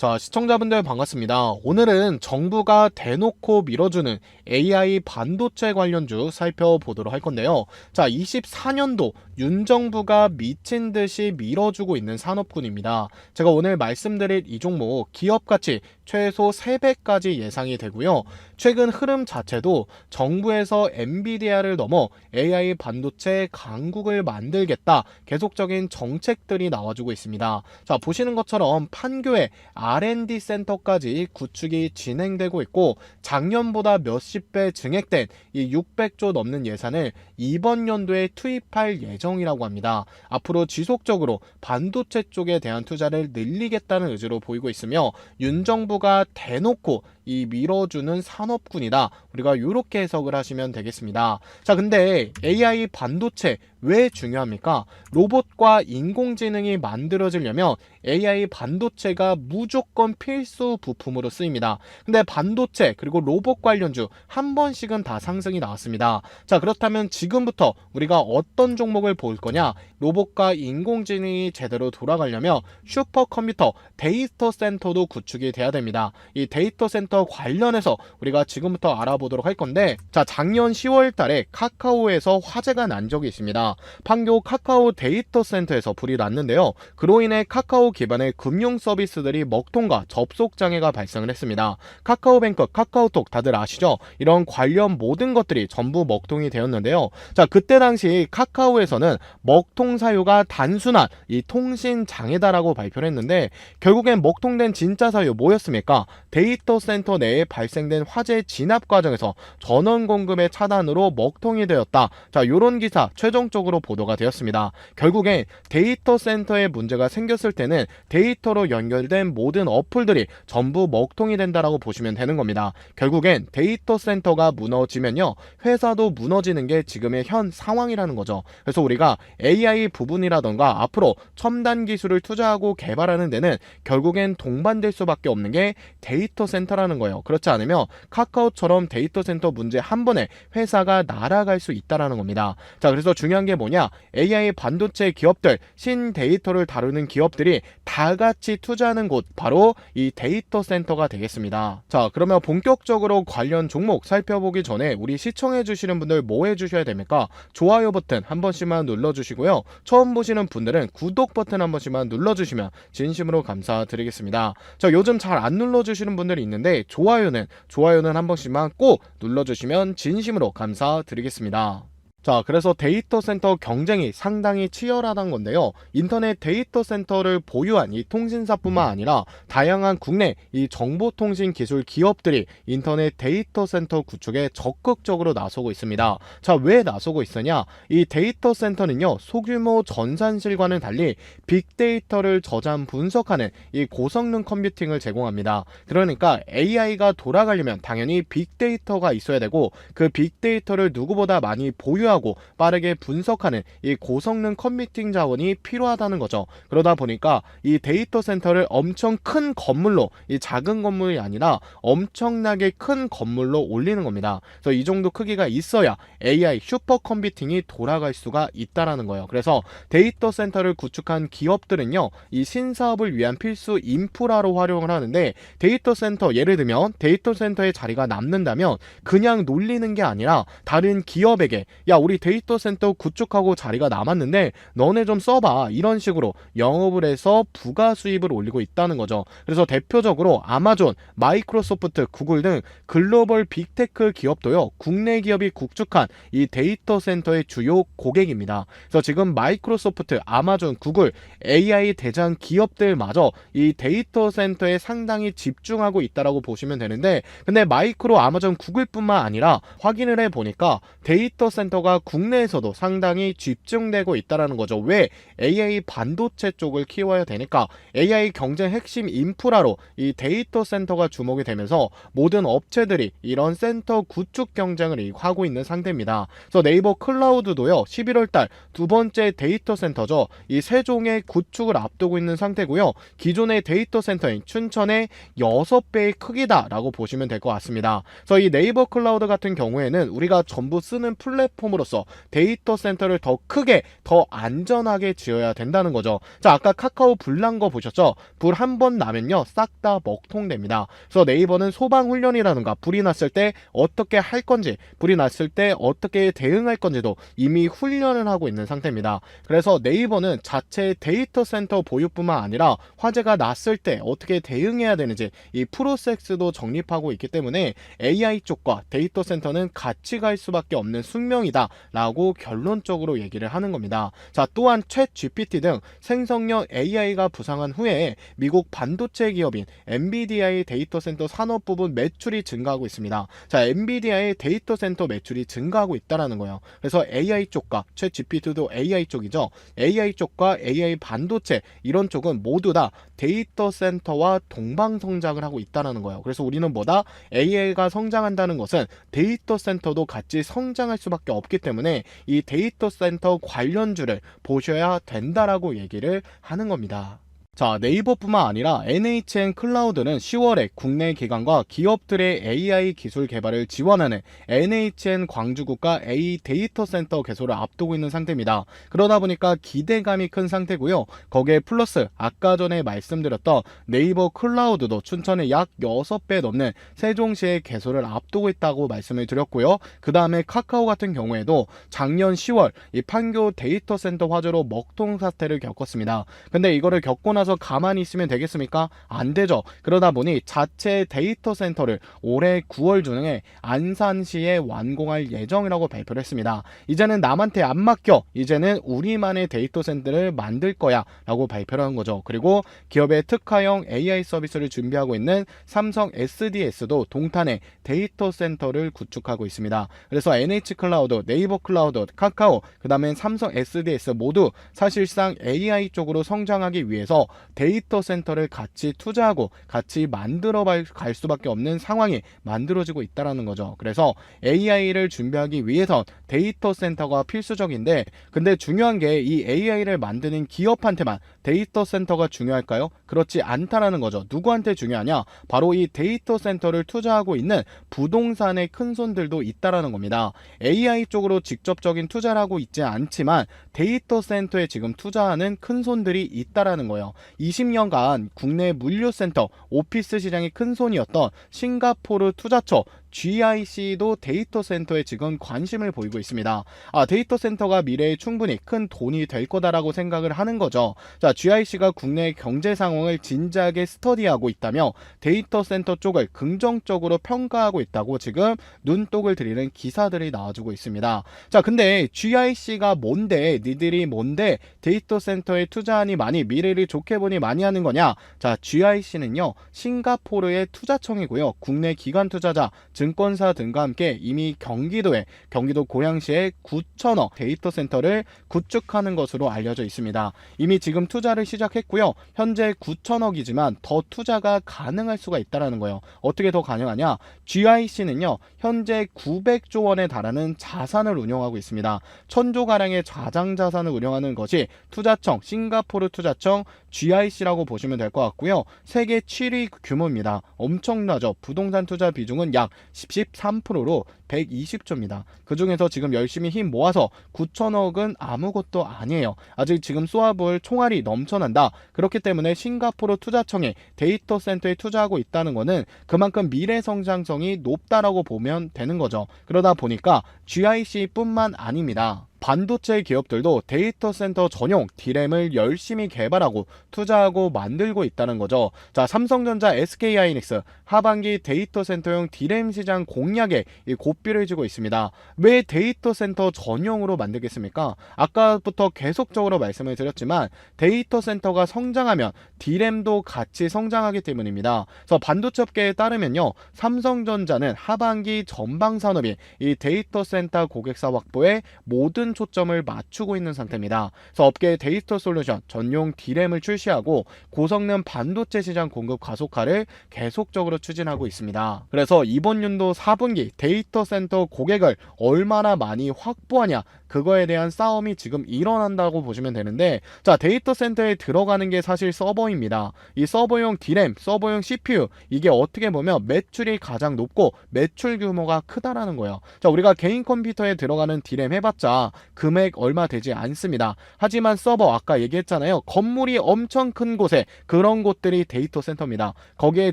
자, 시청자분들 반갑습니다. 오늘은 정부가 대놓고 밀어주는 AI 반도체 관련주 살펴보도록 할 건데요. 자, 24년도 윤 정부가 미친 듯이 밀어주고 있는 산업군입니다. 제가 오늘 말씀드릴 이 종목 기업 가치 최소 3배까지 예상이 되고요. 최근 흐름 자체도 정부에서 엔비디아를 넘어 AI 반도체 강국을 만들겠다. 계속적인 정책들이 나와주고 있습니다. 자, 보시는 것처럼 판교에 R&D 센터까지 구축이 진행되고 있고 작년보다 몇십 배 증액된 이 600조 넘는 예산을 이번 연도에 투입할 예정 이라고 합니다. 앞으로 지속적으로 반도체 쪽에 대한 투자를 늘리겠다는 의지로 보이고 있으며 윤 정부가 대놓고 이 밀어주는 산업군이다. 우리가 이렇게 해석을 하시면 되겠습니다. 자, 근데 AI 반도체 왜 중요합니까? 로봇과 인공지능이 만들어지려면 AI 반도체가 무조건 필수 부품으로 쓰입니다. 근데 반도체 그리고 로봇 관련주 한 번씩은 다 상승이 나왔습니다. 자, 그렇다면 지금부터 우리가 어떤 종목을 볼 거냐? 로봇과 인공지능이 제대로 돌아가려면 슈퍼컴퓨터 데이터 센터도 구축이 돼야 됩니다. 이 데이터 센터 관련해서 우리가 지금부터 알아보도록 할 건데 자, 작년 10월 달에 카카오에서 화재가 난 적이 있습니다. 판교 카카오 데이터 센터에서 불이 났는데요. 그로 인해 카카오 기반의 금융 서비스들이 먹통과 접속 장애가 발생을 했습니다. 카카오뱅크, 카카오톡 다들 아시죠? 이런 관련 모든 것들이 전부 먹통이 되었는데요. 자, 그때 당시 카카오에서는 먹통 사유가 단순한 이 통신 장애다라고 발표를 했는데 결국엔 먹통된 진짜 사유 뭐였습니까? 데이터 센터 내에 발생된 화재 진압 과정에서 전원 공급의 차단으로 먹통이 되었다. 자, 요런 기사 최종적으로 보도가 되었습니다. 결국엔 데이터 센터에 문제가 생겼을 때는 데이터로 연결된 모든 어플들이 전부 먹통이 된다라고 보시면 되는 겁니다. 결국엔 데이터 센터가 무너지면요. 회사도 무너지는 게 지금의 현 상황이라는 거죠. 그래서 우리가 AI 부분이라던가 앞으로 첨단 기술을 투자하고 개발하는 데는 결국엔 동반될 수밖에 없는 게 데이터 센터라는 거예요. 그렇지 않으면 카카오처럼 데이터 센터 문제 한 번에 회사가 날아갈 수 있다라는 겁니다. 자, 그래서 중요한 게 뭐냐? AI 반도체 기업들, 신 데이터를 다루는 기업들이 다 같이 투자하는 곳 바로 이 데이터 센터가 되겠습니다. 자, 그러면 본격적으로 관련 종목 살펴보기 전에 우리 시청해 주시는 분들 뭐 해 주셔야 됩니까? 좋아요 버튼 한 번씩만 눌러 주시고요. 처음 보시는 분들은 구독 버튼 한 번씩만 눌러 주시면 진심으로 감사드리겠습니다. 자, 요즘 잘 안 눌러 주시는 분들이 있는데 좋아요는 좋아요는 한 번씩만 꼭 눌러 주시면 진심으로 감사드리겠습니다. 자, 그래서 데이터 센터 경쟁이 상당히 치열하다는 건데요. 인터넷 데이터 센터를 보유한 이 통신사뿐만 아니라 다양한 국내 이 정보통신 기술 기업들이 인터넷 데이터 센터 구축에 적극적으로 나서고 있습니다. 자, 왜 나서고 있으냐? 이 데이터 센터는요, 소규모 전산실과는 달리 빅데이터를 저장 분석하는 이 고성능 컴퓨팅을 제공합니다. 그러니까 AI가 돌아가려면 당연히 빅데이터가 있어야 되고 그 빅데이터를 누구보다 많이 보유 하고 빠르게 분석하는 이 고성능 컴퓨팅 자원이 필요하다는 거죠. 그러다 보니까 이 데이터 센터를 엄청 큰 건물로 이 작은 건물이 아니라 엄청나게 큰 건물로 올리는 겁니다. 그래서 이 정도 크기가 있어야 AI 슈퍼 컴퓨팅이 돌아갈 수가 있다라는 거예요. 그래서 데이터 센터를 구축한 기업들은요, 이 신사업을 위한 필수 인프라로 활용을 하는데 데이터 센터 예를 들면 데이터 센터의 자리가 남는다면 그냥 놀리는 게 아니라 다른 기업에게 야 우리 데이터 센터 구축하고 자리가 남았는데 너네 좀 써봐 이런 식으로 영업을 해서 부가 수입을 올리고 있다는 거죠. 그래서 대표적으로 아마존, 마이크로소프트, 구글 등 글로벌 빅테크 기업도요 국내 기업이 구축한 이 데이터 센터의 주요 고객입니다. 그래서 지금 마이크로소프트, 아마존, 구글, AI 대장 기업들마저 이 데이터 센터에 상당히 집중하고 있다라고 보시면 되는데 근데 마이크로, 아마존, 구글뿐만 아니라 확인을 해 보니까 데이터 센터가 국내에서도 상당히 집중되고 있다라는 거죠. 왜 AI 반도체 쪽을 키워야 되니까 AI 경쟁 핵심 인프라로 이 데이터 센터가 주목이 되면서 모든 업체들이 이런 센터 구축 경쟁을 하고 있는 상태입니다. 그래서 네이버 클라우드도요. 11월 달 두 번째 데이터 센터죠. 이 세종의 구축을 앞두고 있는 상태고요. 기존의 데이터 센터인 춘천의 6배의 크기다라고 보시면 될 것 같습니다. 그래서 이 네이버 클라우드 같은 경우에는 우리가 전부 쓰는 플랫폼으로 지음으로써 데이터 센터를 더 크게 더 안전하게 지어야 된다는 거죠. 자 아까 카카오 불 난 거 보셨죠? 불 한 번 나면요 싹 다 먹통됩니다. 그래서 네이버는 소방 훈련이라든가 불이 났을 때 어떻게 할 건지 불이 났을 때 어떻게 대응할 건지도 이미 훈련을 하고 있는 상태입니다. 그래서 네이버는 자체 데이터 센터 보유뿐만 아니라 화재가 났을 때 어떻게 대응해야 되는지 이 프로세스도 정립하고 있기 때문에 AI 쪽과 데이터 센터는 같이 갈 수밖에 없는 숙명이다 라고 결론적으로 얘기를 하는 겁니다. 자, 또한 챗 GPT 등 생성형 AI가 부상한 후에 미국 반도체 기업인 엔비디아의 데이터 센터 산업 부분 매출이 증가하고 있습니다. 자, 엔비디아의 데이터 센터 매출이 증가하고 있다라는 거예요. 그래서 AI 쪽과 챗 GPT도 AI 쪽이죠. AI 쪽과 AI 반도체 이런 쪽은 모두 다 데이터 센터와 동방 성장을 하고 있다라는 거예요. 그래서 우리는 뭐다? AI가 성장한다는 것은 데이터 센터도 같이 성장할 수밖에 없기 때문에 이 데이터 센터 관련주를 보셔야 된다라고 얘기를 하는 겁니다. 자, 네이버뿐만 아니라 NHN 클라우드는 10월에 국내 기관과 기업들의 AI 기술 개발을 지원하는 NHN 광주국가 A 데이터 센터 개소를 앞두고 있는 상태입니다. 그러다 보니까 기대감이 큰 상태고요. 거기에 플러스 아까 전에 말씀드렸던 네이버 클라우드도 춘천에 약 6배 넘는 세종시의 개소를 앞두고 있다고 말씀을 드렸고요. 그 다음에 카카오 같은 경우에도 작년 10월 이 판교 데이터 센터 화재로 먹통 사태를 겪었습니다. 근데 이거를 겪고 나서 가만히 있으면 되겠습니까? 안 되죠. 그러다 보니 자체 데이터 센터를 올해 9월 중에 안산시에 완공할 예정이라고 발표를 했습니다. 이제는 남한테 안 맡겨. 이제는 우리만의 데이터 센터를 만들 거야. 라고 발표를 한 거죠. 그리고 기업의 특화형 AI 서비스를 준비하고 있는 삼성 SDS도 동탄에 데이터 센터를 구축하고 있습니다. 그래서 NH 클라우드, 네이버 클라우드, 카카오, 그 다음에 삼성 SDS 모두 사실상 AI 쪽으로 성장하기 위해서 데이터 센터를 같이 투자하고 같이 만들어 갈 수밖에 없는 상황이 만들어지고 있다라는 거죠. 그래서 AI를 준비하기 위해선 데이터 센터가 필수적인데 근데 중요한 게 이 AI를 만드는 기업한테만 데이터 센터가 중요할까요? 그렇지 않다라는 거죠. 누구한테 중요하냐? 바로 이 데이터 센터를 투자하고 있는 부동산의 큰 손들도 있다라는 겁니다. AI 쪽으로 직접적인 투자를 하고 있지 않지만 데이터 센터에 지금 투자하는 큰 손들이 있다라는 거예요. 20년간 국내 물류센터, 오피스 시장의 큰 손이었던 싱가포르 투자처 GIC도 데이터 센터에 지금 관심을 보이고 있습니다. 아, 데이터 센터가 미래에 충분히 큰 돈이 될 거다라고 생각을 하는 거죠. 자, GIC가 국내 경제 상황을 진지하게 스터디하고 있다며 데이터 센터 쪽을 긍정적으로 평가하고 있다고 지금 눈독을 들이는 기사들이 나와주고 있습니다. 자, 근데 GIC가 뭔데, 니들이 뭔데 데이터 센터에 투자하니 많이 미래를 좋게 보니 많이 하는 거냐? 자, GIC는요, 싱가포르의 투자청이고요. 국내 기관 투자자, 증권사 등과 함께 이미 경기도에 경기도 고양시에 9천억 데이터 센터를 구축하는 것으로 알려져 있습니다. 이미 지금 투자를 시작했고요. 현재 9천억이지만 더 투자가 가능할 수가 있다라는 거예요. 어떻게 더 가능하냐? GIC는요. 현재 900조 원에 달하는 자산을 운영하고 있습니다. 천조 가량의 자장 자산을 운영하는 것이 투자청 싱가포르 투자청 GIC라고 보시면 될 것 같고요. 세계 7위 규모입니다. 엄청나죠. 부동산 투자 비중은 약 13%로 120조입니다. 그 중에서 지금 열심히 힘 모아서 9천억은 아무것도 아니에요. 아직 지금 쏘아볼 총알이 넘쳐난다. 그렇기 때문에 싱가포르 투자청이 데이터 센터에 투자하고 있다는 것은 그만큼 미래 성장성이 높다라고 보면 되는 거죠. 그러다 보니까 GIC뿐만 아닙니다. 반도체 기업들도 데이터 센터 전용 D램을 열심히 개발하고 투자하고 만들고 있다는 거죠. 자, 삼성전자, SK하이닉스 하반기 데이터 센터용 D램 시장 공략에 고삐를 쥐고 있습니다. 왜 데이터 센터 전용으로 만들겠습니까? 아까부터 계속적으로 말씀을 드렸지만 데이터 센터가 성장하면 D램도 같이 성장하기 때문입니다. 그래서 반도체 업계에 따르면요. 삼성전자는 하반기 전방 산업이 이 데이터 센터 고객사 확보에 모든 큰 초점을 맞추고 있는 상태입니다. 그래서 업계의 데이터 솔루션 전용 D램을 출시하고 고성능 반도체 시장 공급 가속화를 계속적으로 추진하고 있습니다. 그래서 이번 연도 4분기 데이터 센터 고객을 얼마나 많이 확보하냐 그거에 대한 싸움이 지금 일어난다고 보시면 되는데 자 데이터 센터에 들어가는 게 사실 서버입니다. 이 서버용 D램, 서버용 CPU 이게 어떻게 보면 매출이 가장 높고 매출 규모가 크다라는 거예요. 자 우리가 개인 컴퓨터에 들어가는 D램 해봤자 금액 얼마 되지 않습니다. 하지만 서버 아까 얘기했잖아요. 건물이 엄청 큰 곳에 그런 곳들이 데이터 센터입니다. 거기에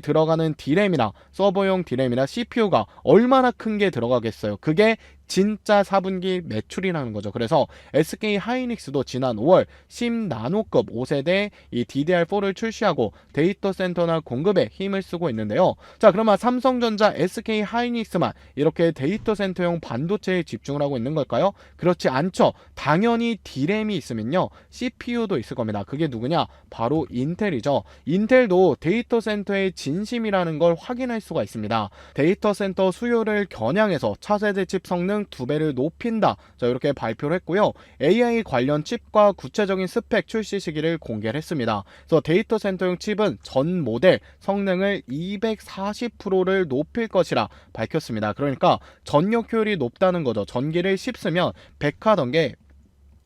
들어가는 D램이나 서버용 D램이나 CPU가 얼마나 큰 게 들어가겠어요. 그게 진짜 4분기 매출이라는 거죠. 그래서 SK 하이닉스도 지난 5월 10나노급 5세대 이 DDR4를 출시하고 데이터 센터나 공급에 힘을 쓰고 있는데요. 자, 그러면 삼성전자, SK 하이닉스만 이렇게 데이터 센터용 반도체에 집중을 하고 있는 걸까요? 그렇지 않죠. 당연히 D램이 있으면요. CPU도 있을 겁니다. 그게 누구냐? 바로 인텔이죠. 인텔도 데이터 센터의 진심이라는 걸 확인할 수가 있습니다. 데이터 센터 수요를 겨냥해서 차세대 칩 성능 두 배를 높인다. 자, 이렇게 발표를 했고요. AI 관련 칩과 구체적인 스펙 출시 시기를 공개를 했습니다. 그래서 데이터 센터용 칩은 전 모델 성능을 240%를 높일 것이라 밝혔습니다. 그러니까 전력 효율이 높다는 거죠. 전기를 씹으면 100하던 게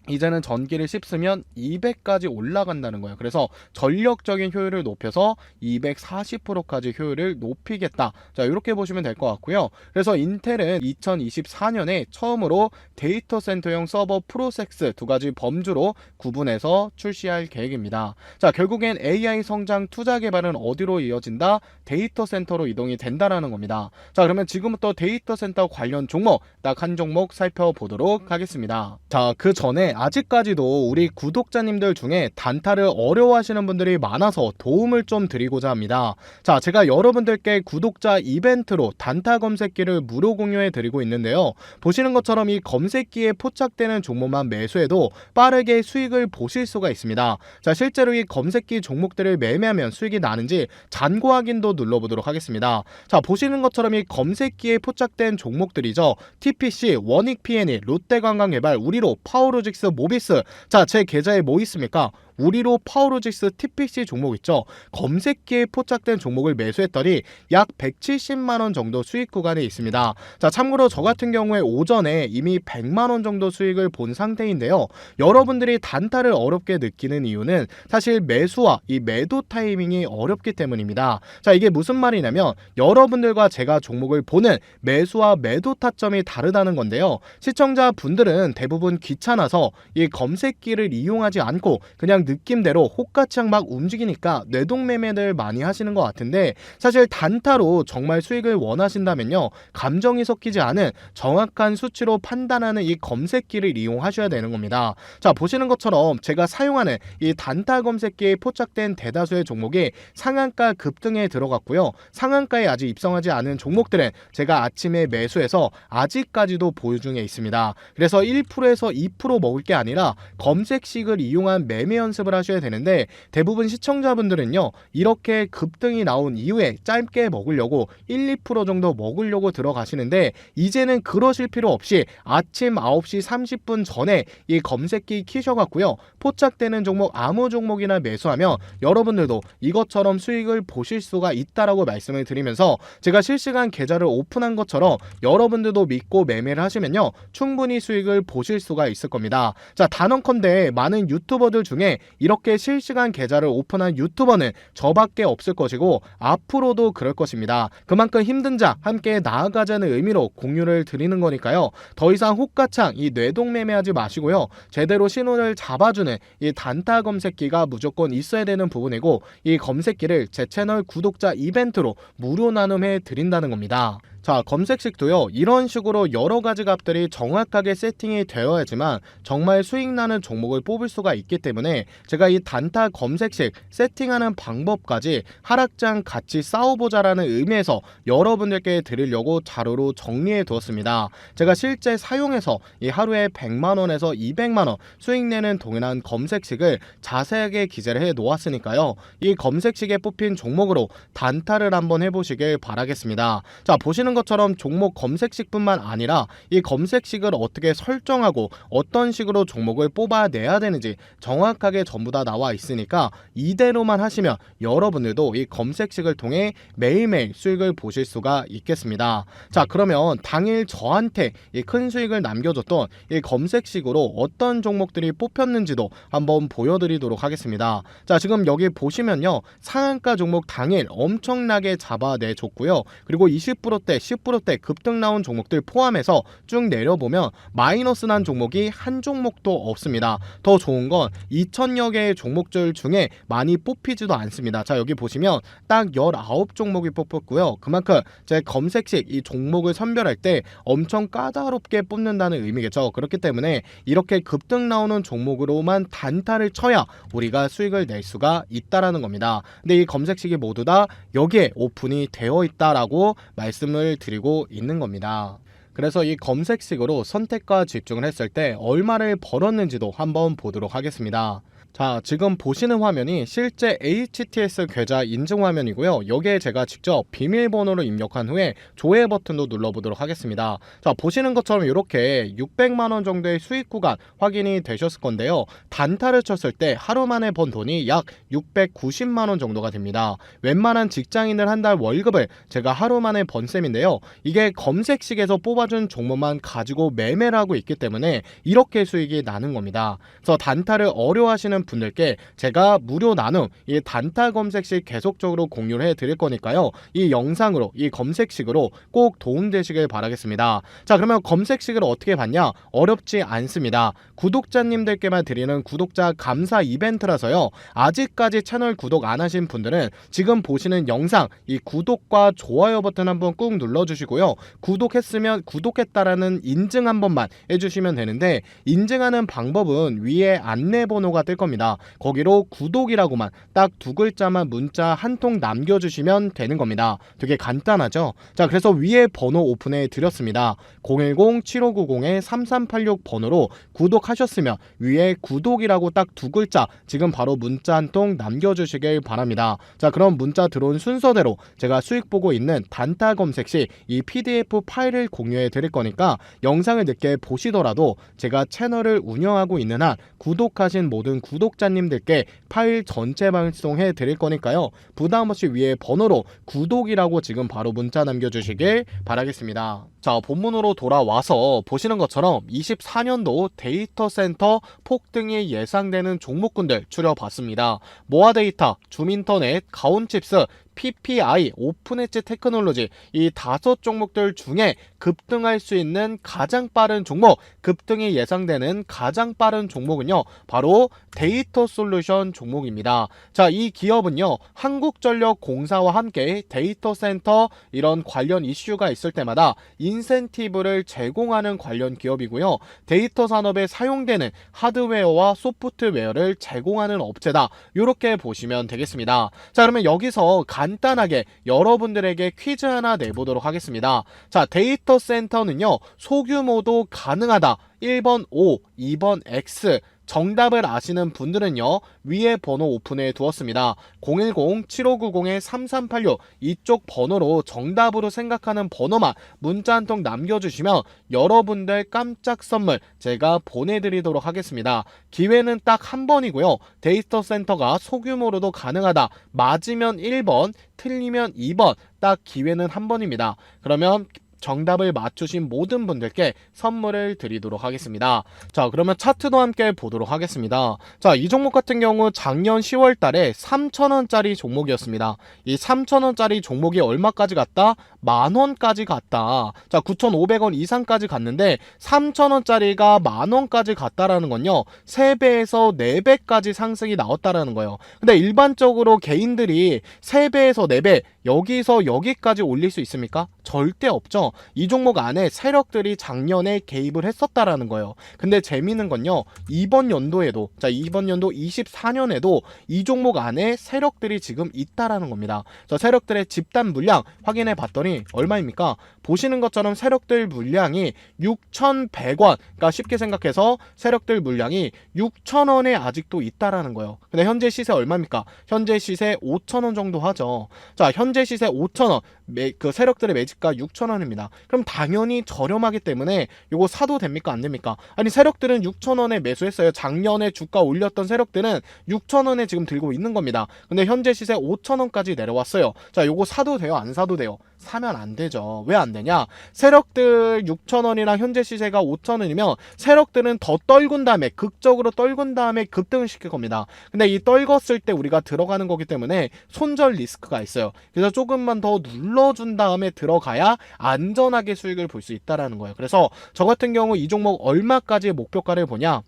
이제는 전기를 씹으면 200까지 올라간다는 거예요. 그래서 전력적인 효율을 높여서 240%까지 효율을 높이겠다. 자, 이렇게 보시면 될 것 같고요. 그래서 인텔은 2024년에 처음으로 데이터 센터용 서버 프로섹스 두 가지 범주로 구분해서 출시할 계획입니다. 자, 결국엔 AI 성장 투자 개발은 어디로 이어진다? 데이터 센터로 이동이 된다라는 겁니다. 자, 그러면 지금부터 데이터 센터 관련 종목 딱 한 종목 살펴보도록 하겠습니다. 자, 그 전에 아직까지도 우리 구독자님들 중에 단타를 어려워하시는 분들이 많아서 도움을 좀 드리고자 합니다. 자, 제가 여러분들께 구독자 이벤트로 단타 검색기를 무료 공유해 드리고 있는데요. 보시는 것처럼 이 검색기에 포착되는 종목만 매수해도 빠르게 수익을 보실 수가 있습니다. 자, 실제로 이 검색기 종목들을 매매하면 수익이 나는지 잔고 확인도 눌러보도록 하겠습니다. 자, 보시는 것처럼 이 검색기에 포착된 종목들이죠. TPC, 원익 PNE, 롯데관광개발, 우리로, 파워로직스, 모비스. 자, 제 계좌에 뭐 있습니까? 우리로 파워로직스 TPC 종목 있죠. 검색기에 포착된 종목을 매수했더니 약 170만 원 정도 수익 구간에 있습니다. 자, 참고로 저 같은 경우에 오전에 이미 100만 원 정도 수익을 본 상태인데요. 여러분들이 단타를 어렵게 느끼는 이유는 사실 매수와 이 매도 타이밍이 어렵기 때문입니다. 자, 이게 무슨 말이냐면 여러분들과 제가 종목을 보는 매수와 매도 타점이 다르다는 건데요. 시청자분들은 대부분 귀찮아서 이 검색기를 이용하지 않고 그냥 느낌대로 혹가창 막 움직이니까 뇌동매매를 많이 하시는 것 같은데 사실 단타로 정말 수익을 원하신다면요. 감정이 섞이지 않은 정확한 수치로 판단하는 이 검색기를 이용하셔야 되는 겁니다. 자 보시는 것처럼 제가 사용하는 이 단타 검색기에 포착된 대다수의 종목이 상한가 급등에 들어갔고요. 상한가에 아직 입성하지 않은 종목들은 제가 아침에 매수해서 아직까지도 보유 중에 있습니다. 그래서 1%에서 2% 먹을 게 아니라 검색식을 이용한 매매 연습을 하셔야 되는데 대부분 시청자분들은요 이렇게 급등이 나온 이후에 짧게 먹으려고 1, 2% 정도 먹으려고 들어가시는데 이제는 그러실 필요 없이 아침 9시 30분 전에 이 검색기 키셔갖고요 포착되는 종목 아무 종목이나 매수하면 여러분들도 이것처럼 수익을 보실 수가 있다라고 말씀을 드리면서 제가 실시간 계좌를 오픈한 것처럼 여러분들도 믿고 매매를 하시면요 충분히 수익을 보실 수가 있을 겁니다. 자 단언컨대 많은 유튜버들 중에 이렇게 실시간 계좌를 오픈한 유튜버는 저밖에 없을 것이고 앞으로도 그럴 것입니다. 그만큼 힘든 자 함께 나아가자는 의미로 공유를 드리는 거니까요. 더 이상 혹가창 이 뇌동매매하지 마시고요. 제대로 신호를 잡아주는 이 단타 검색기가 무조건 있어야 되는 부분이고 이 검색기를 제 채널 구독자 이벤트로 무료 나눔해 드린다는 겁니다. 자, 검색식도요, 이런 식으로 여러 가지 값들이 정확하게 세팅이 되어야지만 정말 수익 나는 종목을 뽑을 수가 있기 때문에 제가 이 단타 검색식 세팅하는 방법까지 하락장 같이 싸워보자라는 의미에서 여러분들께 드리려고 자료로 정리해 두었습니다. 제가 실제 사용해서 이 하루에 100만 원에서 200만 원 수익 내는 동일한 검색식을 자세하게 기재를 해 놓았으니까요. 이 검색식에 뽑힌 종목으로 단타를 한번 해보시길 바라겠습니다. 자, 보시는 보시는 것처럼 종목 검색식뿐만 아니라 이 검색식을 어떻게 설정하고 어떤 식으로 종목을 뽑아내야 되는지 정확하게 전부 다 나와 있으니까 이대로만 하시면 여러분들도 이 검색식을 통해 매일매일 수익을 보실 수가 있겠습니다. 자, 그러면 당일 저한테 이 큰 수익을 남겨줬던 이 검색식으로 어떤 종목들이 뽑혔는지도 한번 보여드리도록 하겠습니다. 자, 지금 여기 보시면요. 상한가 종목 당일 엄청나게 잡아내줬고요. 그리고 20%대, 10%대 급등 나온 종목들 포함해서 쭉 내려보면 마이너스 난 종목이 한 종목도 없습니다. 더 좋은 건 2천여 개의 종목들 중에 많이 뽑히지도 않습니다. 자, 여기 보시면 딱 19종목이 뽑혔고요. 그만큼 제 검색식 이 종목을 선별할 때 엄청 까다롭게 뽑는다는 의미겠죠. 그렇기 때문에 이렇게 급등 나오는 종목으로만 단타를 쳐야 우리가 수익을 낼 수가 있다라는 겁니다. 근데 이 검색식이 모두 다 여기에 오픈이 되어 있다라고 말씀을 드리고 있는 겁니다. 그래서 이 검색식으로 선택과 집중을 했을 때 얼마를 벌었는지도 한번 보도록 하겠습니다. 자, 지금 보시는 화면이 실제 HTS 계좌 인증 화면이고요. 여기에 제가 직접 비밀번호를 입력한 후에 조회 버튼도 눌러보도록 하겠습니다. 자, 보시는 것처럼 이렇게 600만원 정도의 수익 구간 확인이 되셨을 건데요. 단타를 쳤을 때 하루 만에 번 돈이 약 690만원 정도가 됩니다. 웬만한 직장인들 한 달 월급을 제가 하루 만에 번 셈인데요. 이게 검색식에서 뽑아준 종목만 가지고 매매를 하고 있기 때문에 이렇게 수익이 나는 겁니다. 그래서 단타를 어려워하시는 분들께 제가 무료 나눔 이 단타 검색식 계속적으로 공유를 해 드릴 거니까요. 이 영상으로 이 검색식으로 꼭 도움되시길 바라겠습니다. 자, 그러면 검색식을 어떻게 받냐? 어렵지 않습니다. 구독자님들께만 드리는 구독자 감사 이벤트라서요. 아직까지 채널 구독 안 하신 분들은 지금 보시는 영상 이 구독과 좋아요 버튼 한번 꾹 눌러주시고요. 구독했으면 구독했다라는 인증 한 번만 해주시면 되는데 인증하는 방법은 위에 안내 번호가 뜰 겁니다. 거기로 구독이라고만 딱 두 글자만 문자 한 통 남겨주시면 되는 겁니다. 되게 간단하죠? 자, 그래서 위에 번호 오픈해 드렸습니다. 010-7590-3386 번호로 구독하셨으면 위에 구독이라고 딱 두 글자 지금 바로 문자 한 통 남겨주시길 바랍니다. 자, 그럼 문자 들어온 순서대로 제가 수익 보고 있는 단타 검색 시 이 PDF 파일을 공유해 드릴 거니까 영상을 늦게 보시더라도 제가 채널을 운영하고 있는 한 구독하신 모든 구독 자님들께 파일 전체 방송해 드릴 거니까요. 부담 없이 위에 번호로 구독이라고 지금 바로 문자 남겨주시길 바라겠습니다. 자, 본문으로 돌아와서 보시는 것처럼 24년도 데이터 센터 폭등이 예상되는 종목군들 추려봤습니다. 모아 데이터, 줌인터넷, 가온칩스, PPI, 오픈엣지 테크놀로지 이 다섯 종목들 중에 급등할 수 있는 가장 빠른 종목, 급등이 예상되는 가장 빠른 종목은요. 바로 데이터 솔루션 종목입니다. 자, 이 기업은요. 한국전력공사와 함께 데이터 센터 이런 관련 이슈가 있을 때마다 인센티브를 제공하는 관련 기업이고요. 데이터 산업에 사용되는 하드웨어와 소프트웨어를 제공하는 업체다. 이렇게 보시면 되겠습니다. 자, 그러면 여기서 간단하게 여러분들에게 퀴즈 하나 내보도록 하겠습니다. 자, 데이터 센터는요, 소규모도 가능하다. 1번 O, 2번 X. 정답을 아시는 분들은요, 위에 번호 오픈해 두었습니다. 010-7590-3386 이쪽 번호로 정답으로 생각하는 번호만 문자 한 통 남겨주시면 여러분들 깜짝 선물 제가 보내드리도록 하겠습니다. 기회는 딱 한 번이고요. 데이터 센터가 소규모로도 가능하다. 맞으면 1번, 틀리면 2번. 딱 기회는 한 번입니다. 그러면 정답을 맞추신 모든 분들께 선물을 드리도록 하겠습니다. 자, 그러면 차트도 함께 보도록 하겠습니다. 자, 이 종목 같은 경우 작년 10월 달에 3,000원짜리 종목이었습니다. 이 3,000원짜리 종목이 얼마까지 갔다? 만원까지 갔다. 자, 9,500원 이상까지 갔는데 3,000원짜리가 만원까지 갔다라는 건요. 3배에서 4배까지 상승이 나왔다라는 거예요. 근데 일반적으로 개인들이 3배에서 4배 여기서 여기까지 올릴 수 있습니까? 절대 없죠. 이 종목 안에 세력들이 작년에 개입을 했었다라는 거예요. 근데 재미있는 건요. 이번 연도에도 자 이번 연도 24년에도 이 종목 안에 세력들이 지금 있다라는 겁니다. 저 세력들의 집단 물량 확인해 봤더니 얼마입니까? 보시는 것처럼 세력들 물량이 6,100원. 그러니까 쉽게 생각해서 세력들 물량이 6,000원에 아직도 있다라는 거예요. 근데 현재 시세 얼마입니까? 현재 시세 5,000원 정도 하죠. 자, 현재 시세 5,000원. 매, 그 세력들의 매집가 6,000원입니다. 그럼 당연히 저렴하기 때문에 요거 사도 됩니까 안 됩니까? 아니 세력들은 6,000원에 매수했어요. 작년에 주가 올렸던 세력들은 6,000원에 지금 들고 있는 겁니다. 근데 현재 시세 5,000원까지 내려왔어요. 자, 요거 사도 돼요? 안 사도 돼요? 사면 안 되죠. 왜 안 되냐? 세력들 6,000원이랑 현재 시세가 5,000원이면 세력들은 더 떨군 다음에 극적으로 떨군 다음에 급등을 시킬 겁니다. 근데 이 떨궜을 때 우리가 들어가는 거기 때문에 손절 리스크가 있어요. 그래서 조금만 더 눌러준 다음에 들어가야 안전하게 수익을 볼 수 있다라는 거예요. 그래서 저 같은 경우 이 종목 얼마까지 목표가를 보냐?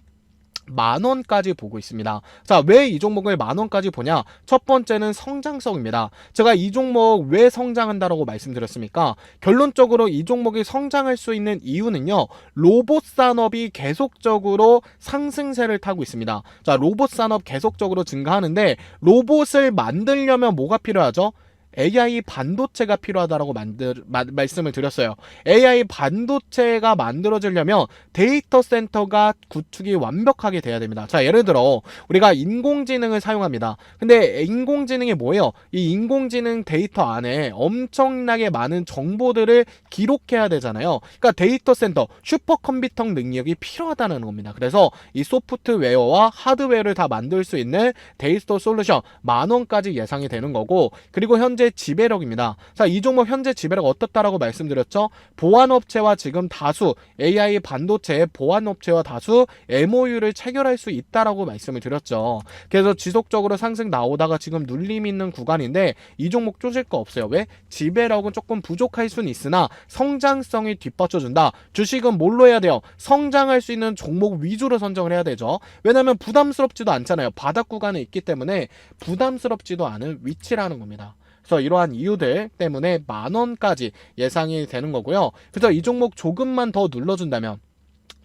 만 원까지 보고 있습니다. 자, 왜 이 종목을 만 원까지 보냐? 첫 번째는 성장성입니다. 제가 이 종목 왜 성장한다라고 말씀드렸습니까? 결론적으로 이 종목이 성장할 수 있는 이유는요. 로봇 산업이 계속적으로 상승세를 타고 있습니다. 자, 로봇 산업 계속적으로 증가하는데 로봇을 만들려면 뭐가 필요하죠? AI 반도체가 필요하다라고 만들, 마, 말씀을 드렸어요. AI 반도체가 만들어지려면 데이터 센터가 구축이 완벽하게 돼야 됩니다. 자, 예를 들어 우리가 인공지능을 사용합니다. 근데 인공지능이 뭐예요? 이 인공지능 데이터 안에 엄청나게 많은 정보들을 기록해야 되잖아요. 그러니까 데이터 센터, 슈퍼컴퓨터 능력이 필요하다는 겁니다. 그래서 이 소프트웨어와 하드웨어를 다 만들 수 있는 데이터 솔루션 만 원까지 예상이 되는 거고 그리고 현재 지배력입니다. 자, 이 종목 현재 지배력 어떻다라고 말씀드렸죠? 보안업체와 지금 다수 AI 반도체 보안업체와 다수 MOU를 체결할 수 있다라고 말씀을 드렸죠. 그래서 지속적으로 상승 나오다가 지금 눌림 있는 구간인데 이 종목 쪼질 거 없어요. 왜? 지배력은 조금 부족할 수는 있으나 성장성이 뒷받쳐준다. 주식은 뭘로 해야 돼요? 성장할 수 있는 종목 위주로 선정을 해야 되죠. 왜냐하면 부담스럽지도 않잖아요. 바닥 구간에 있기 때문에 부담스럽지도 않은 위치라는 겁니다. 그래서 이러한 이유들 때문에 만 원까지 예상이 되는 거고요. 그래서 이 종목 조금만 더 눌러준다면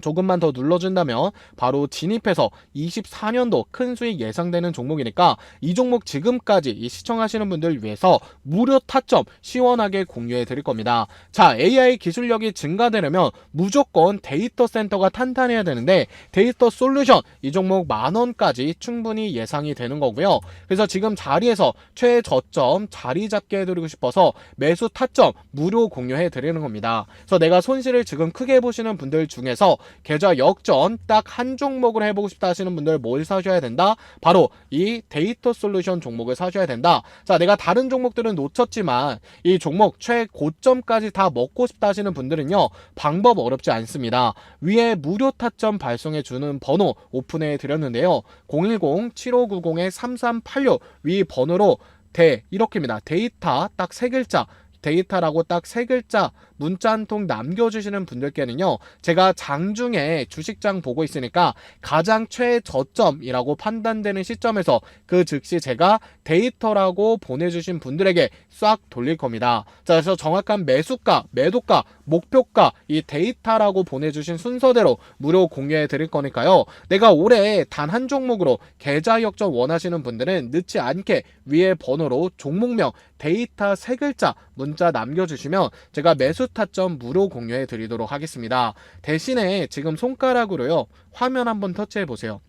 조금만 더 눌러준다면 바로 진입해서 24년도 큰 수익 예상되는 종목이니까 이 종목 지금까지 이 시청하시는 분들 위해서 무료 타점 시원하게 공유해 드릴 겁니다. 자, AI 기술력이 증가되려면 무조건 데이터 센터가 탄탄해야 되는데 데이터 솔루션 이 종목 만 원까지 충분히 예상이 되는 거고요. 그래서 지금 자리에서 최저점 자리 잡게 해드리고 싶어서 매수 타점 무료 공유해 드리는 겁니다. 그래서 내가 손실을 지금 크게 보시는 분들 중에서 계좌 역전 딱 한 종목을 해보고 싶다 하시는 분들 뭘 사셔야 된다? 바로 이 데이터 솔루션 종목을 사셔야 된다. 자, 내가 다른 종목들은 놓쳤지만 이 종목 최고점까지 다 먹고 싶다 하시는 분들은요, 방법 어렵지 않습니다. 위에 무료 타점 발송해 주는 번호 오픈해 드렸는데요. 010-7590-3386 위 번호로 대 이렇게입니다. 데이터 딱 세 글자 데이터라고 딱 세 글자 문자 한 통 남겨주시는 분들께는요, 제가 장중에 주식장 보고 있으니까 가장 최저점이라고 판단되는 시점에서 그 즉시 제가 데이터라고 보내주신 분들에게 싹 돌릴 겁니다. 자, 그래서 정확한 매수가, 매도가, 목표가, 이 데이터라고 보내주신 순서대로 무료 공유해 드릴 거니까요. 내가 올해 단 한 종목으로 계좌 역전 원하시는 분들은 늦지 않게 위에 번호로 종목명, 데이터 세 글자 문자 남겨주시면 제가 매수 타점 무료 공유해 드리도록 하겠습니다. 대신에 지금 손가락으로요 화면 한번 터치해 보세요.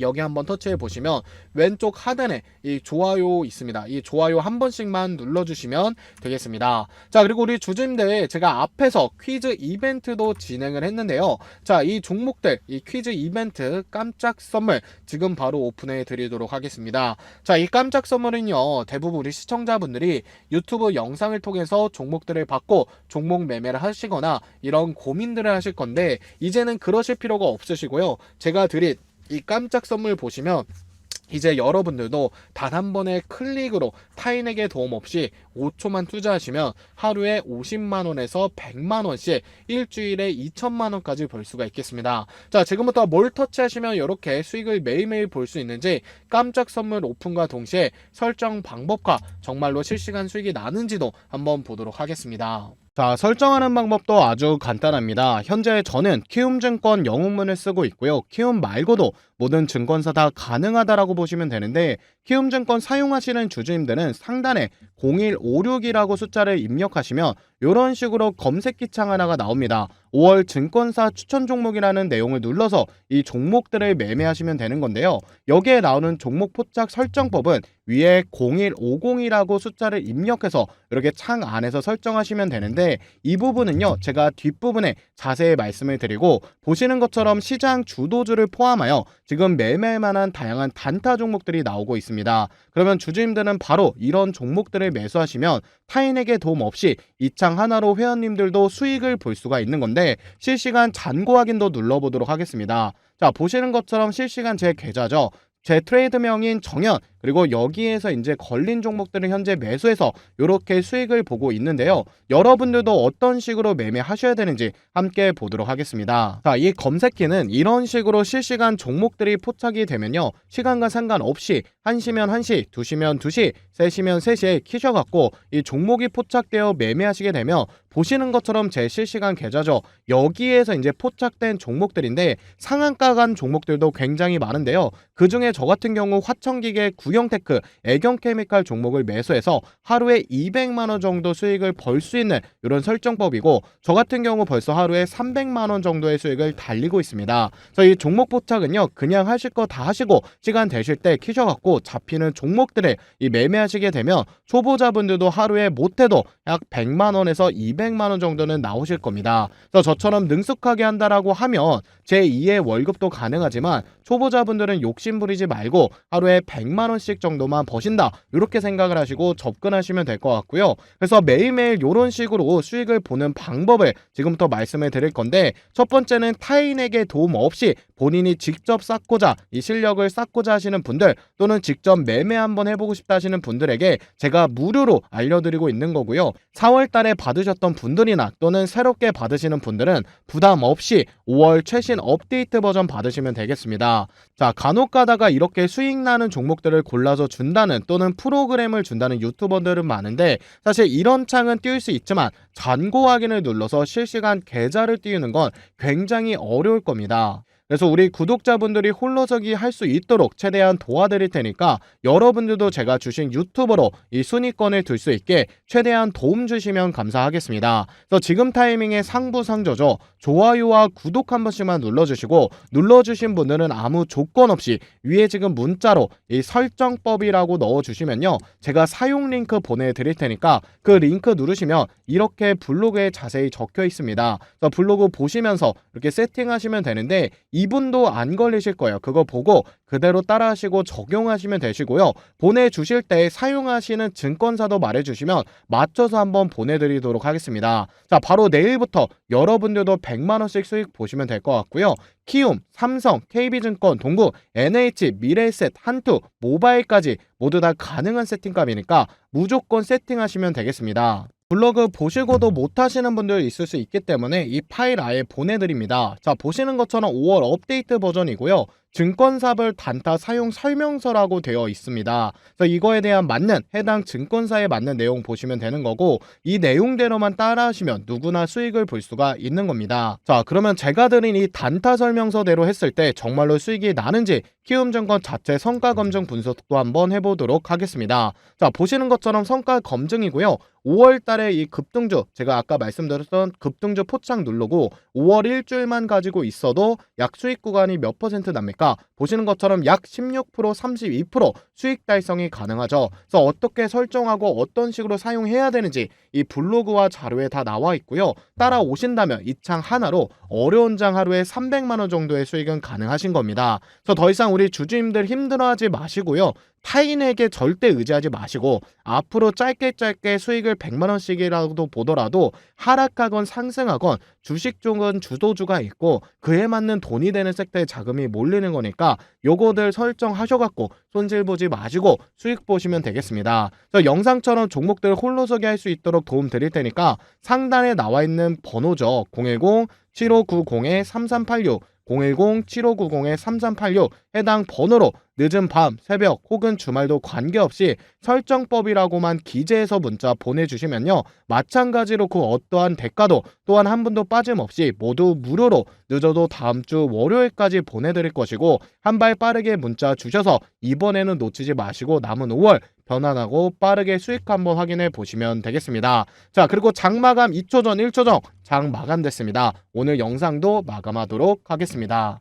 여기 한번 터치해 보시면 왼쪽 하단에 이 좋아요 있습니다. 이 좋아요 한 번씩만 눌러주시면 되겠습니다. 자 그리고 우리 주주님들 제가 앞에서 퀴즈 이벤트도 진행을 했는데요. 자 이 종목들 이 퀴즈 이벤트 깜짝 선물 지금 바로 오픈해 드리도록 하겠습니다. 자 이 깜짝 선물은요 대부분 우리 시청자분들이 유튜브 영상을 통해서 종목들을 받고 종목 매매를 하시거나 이런 고민들을 하실 건데 이제는 그러실 필요가 없으시고요. 제가 드린 이 깜짝 선물 보시면 이제 여러분들도 단 한 번의 클릭으로 타인에게 도움 없이 5초만 투자하시면 하루에 50만 원에서 100만 원씩 일주일에 2천만 원까지 벌 수가 있겠습니다. 자, 지금부터 뭘 터치하시면 이렇게 수익을 매일매일 볼 수 있는지 깜짝 선물 오픈과 동시에 설정 방법과 정말로 실시간 수익이 나는지도 한번 보도록 하겠습니다. 자, 설정하는 방법도 아주 간단합니다. 현재 저는 키움증권 영웅문을 쓰고 있고요. 키움 말고도 모든 증권사 다 가능하다라고 보시면 되는데 키움증권 사용하시는 주주님들은 상단에 0156이라고 숫자를 입력하시면 이런 식으로 검색기 창 하나가 나옵니다. 5월 증권사 추천 종목이라는 내용을 눌러서 이 종목들을 매매하시면 되는 건데요. 여기에 나오는 종목 포착 설정법은 위에 0150이라고 숫자를 입력해서 이렇게 창 안에서 설정하시면 되는데 이 부분은요 제가 뒷부분에 자세히 말씀을 드리고 보시는 것처럼 시장 주도주를 포함하여 지금 매매할 만한 다양한 단타 종목들이 나오고 있습니다. 그러면 주주님들은 바로 이런 종목들을 매수하시면 타인에게 도움 없이 이 창 하나로 회원님들도 수익을 볼 수가 있는 건데 실시간 잔고 확인도 눌러보도록 하겠습니다. 자 보시는 것처럼 실시간 제 계좌죠. 제 트레이드명인 정현 그리고 여기에서 이제 걸린 종목들을 현재 매수해서 이렇게 수익을 보고 있는데요. 여러분들도 어떤 식으로 매매하셔야 되는지 함께 보도록 하겠습니다. 자, 이 검색기는 이런 식으로 실시간 종목들이 포착이 되면요. 시간과 상관없이 1시면 1시, 2시면 2시, 3시면 3시에 키셔갖고 이 종목이 포착되어 매매하시게 되면 보시는 것처럼 제 실시간 계좌죠. 여기에서 이제 포착된 종목들인데 상한가 간 종목들도 굉장히 많은데요. 그 중에 저 같은 경우 화천기계 구경테크, 애경케미칼 종목을 매수해서 하루에 200만 원 정도 수익을 벌 수 있는 이런 설정법이고 저 같은 경우 벌써 하루에 300만 원 정도의 수익을 달리고 있습니다. 저희 종목 포착은요. 그냥 하실 거 다 하시고 시간 되실 때 키셔갖고 잡히는 종목들을 이 매매하시게 되면 초보자분들도 하루에 못해도 약 100만 원에서 200만 원 정도는 나오실 겁니다. 그래서 저처럼 능숙하게 한다라고 하면 제 2의 월급도 가능하지만 초보자분들은 욕심 부리지 말고 하루에 100만 원씩 정도만 버신다. 이렇게 생각을 하시고 접근하시면 될 것 같고요. 그래서 매일매일 이런 식으로 수익을 보는 방법을 지금부터 말씀을 드릴 건데 첫 번째는 타인에게 도움 없이 본인이 직접 쌓고자 이 실력을 쌓고자 하시는 분들 또는 직접 매매 한번 해보고 싶다 하시는 분들에게 제가 무료로 알려드리고 있는 거고요. 4월 달에 받으셨던 분들이나 또는 새롭게 받으시는 분들은 부담 없이 5월 최신 업데이트 버전 받으시면 되겠습니다. 자, 간혹 가다가 이렇게 수익 나는 종목들을 골라서 준다는 또는 프로그램을 준다는 유튜버들은 많은데 사실 이런 창은 띄울 수 있지만 잔고 확인을 눌러서 실시간 계좌를 띄우는 건 굉장히 어려울 겁니다. 그래서 우리 구독자분들이 홀로서기 할 수 있도록 최대한 도와드릴 테니까 여러분들도 제가 주신 유튜버로 이 순위권을 들 수 있게 최대한 도움 주시면 감사하겠습니다. 그래서 지금 타이밍에 상부상조죠. 좋아요와 구독 한 번씩만 눌러주시고 눌러주신 분들은 아무 조건 없이 위에 지금 문자로 이 설정법이라고 넣어주시면요. 제가 사용 링크 보내드릴 테니까 그 링크 누르시면 이렇게 블로그에 자세히 적혀 있습니다. 블로그 보시면서 이렇게 세팅하시면 되는데 이분도 안 걸리실 거예요. 그거 보고 그대로 따라하시고 적용하시면 되시고요. 보내주실 때 사용하시는 증권사도 말해주시면 맞춰서 한번 보내드리도록 하겠습니다. 자, 바로 내일부터 여러분들도 100만원씩 수익 보시면 될 것 같고요. 키움, 삼성, KB증권, 동구, NH, 미래에셋, 한투, 모바일까지 모두 다 가능한 세팅값이니까 무조건 세팅하시면 되겠습니다. 블로그 보시고도 못하시는 분들 있을 수 있기 때문에 이 파일 아예 보내드립니다. 자 보시는 것처럼 5월 업데이트 버전이고요. 증권사별 단타 사용 설명서라고 되어 있습니다. 그래서 이거에 대한 맞는 해당 증권사에 맞는 내용 보시면 되는 거고 이 내용대로만 따라하시면 누구나 수익을 볼 수가 있는 겁니다. 자 그러면 제가 드린 이 단타 설명서대로 했을 때 정말로 수익이 나는지 키움증권 자체 성과 검증 분석도 한번 해보도록 하겠습니다. 자 보시는 것처럼 성과 검증이고요. 5월 달에 이 급등주 제가 아까 말씀드렸던 급등주 포착 누르고 5월 일주일만 가지고 있어도 약 수익 구간이 몇 퍼센트 납니까? 보시는 것처럼 약 16% 32% 수익 달성이 가능하죠. 그래서 어떻게 설정하고 어떤 식으로 사용해야 되는지 이 블로그와 자료에 다 나와 있고요. 따라오신다면 이 창 하나로 어려운 장 하루에 300만 원 정도의 수익은 가능하신 겁니다. 그래서 더 이상 우리 주주님들 힘들어하지 마시고요. 타인에게 절대 의지하지 마시고 앞으로 짧게 짧게 수익을 100만 원씩이라도 보더라도 하락하건 상승하건 주식 쪽은 주도주가 있고 그에 맞는 돈이 되는 섹터에 자금이 몰리는 거니까 요거들 설정하셔갖고 손실 보지 마시고 수익 보시면 되겠습니다. 그래서 영상처럼 종목들 홀로서기 할수 있도록 도움 드릴 테니까 상단에 나와 있는 번호죠. 010 7590-3386 010-7590-3386 해당 번호로 늦은 밤, 새벽 혹은 주말도 관계없이 설정법이라고만 기재해서 문자 보내주시면요. 마찬가지로 그 어떠한 대가도 또한 한 분도 빠짐없이 모두 무료로 늦어도 다음 주 월요일까지 보내드릴 것이고 한 발 빠르게 문자 주셔서 이번에는 놓치지 마시고 남은 5월 편안하고 빠르게 수익 한번 확인해 보시면 되겠습니다. 자 그리고 장 마감 2초 전 1초 전 장 마감됐습니다. 오늘 영상도 마감하도록 하겠습니다.